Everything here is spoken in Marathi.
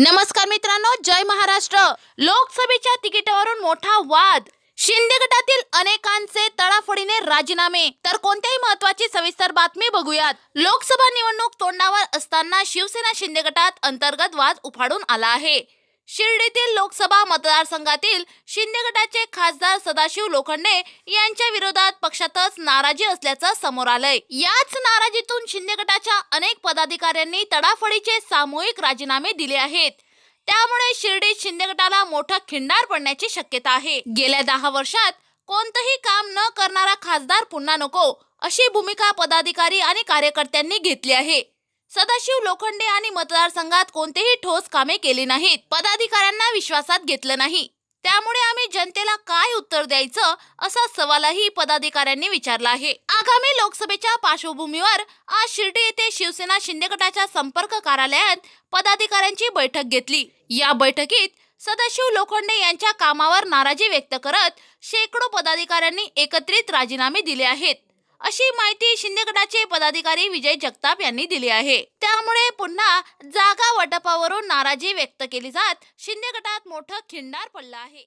नमस्कार मित्रांनो जय महाराष्ट्र. लोकसभेच्या तिकिटावरून मोठा वाद. शिंदे गटातील अनेकांचे तडाफडीने राजीनामे. तर कोणत्याही महत्वाची सविस्तर बातमी बघूयात. लोकसभा निवडणूक तोंडावर असताना शिवसेना शिंदे गटात अंतर्गत वाद उफाडून आला आहे. शिर्डीतील लोकसभा मतदारसंघातील शिंदे गटाचे खासदार सदाशिव लोखंडे यांच्या विरोधात पक्षातच नाराजी असल्याचं समोर आलंय. याच नाराजीतून शिंदे गटाच्या अनेक पदाधिकाऱ्यांनी तडाफडीचे सामूहिक राजीनामे दिले आहेत. त्यामुळे शिर्डीत शिंदे गटाला मोठा खिंडार पडण्याची शक्यता आहे. गेल्या दहा वर्षात कोणतंही काम न करणारा खासदार पुन्हा नको अशी भूमिका पदाधिकारी आणि कार्यकर्त्यांनी घेतली आहे. सदाशिव लोखंडे आणि मतदारसंघात कोणतेही ठोस कामे केली नाहीत. पदाधिकाऱ्यांना विश्वासात घेतलं नाही. त्यामुळे आम्ही जनतेला काय उत्तर द्यायचं असा सवालही पदाधिकाऱ्यांनी विचारला आहे. आगामी लोकसभेच्या पार्श्वभूमीवर आज शिर्डी येथे शिवसेना शिंदे गटाच्या संपर्क कार्यालयात पदाधिकाऱ्यांची बैठक घेतली. या बैठकीत सदाशिव लोखंडे यांच्या कामावर नाराजी व्यक्त करत शेकडो पदाधिकाऱ्यांनी एकत्रित राजीनामे दिले आहेत. अशी माहिती शिंदे गटाचे पदाधिकारी विजय जगताप यांनी दिली आहे. त्यामुळे पुन्हा जागा वाटपावरून नाराजी व्यक्त केली जात शिंदे गटात मोठं खिंडार पडलं आहे.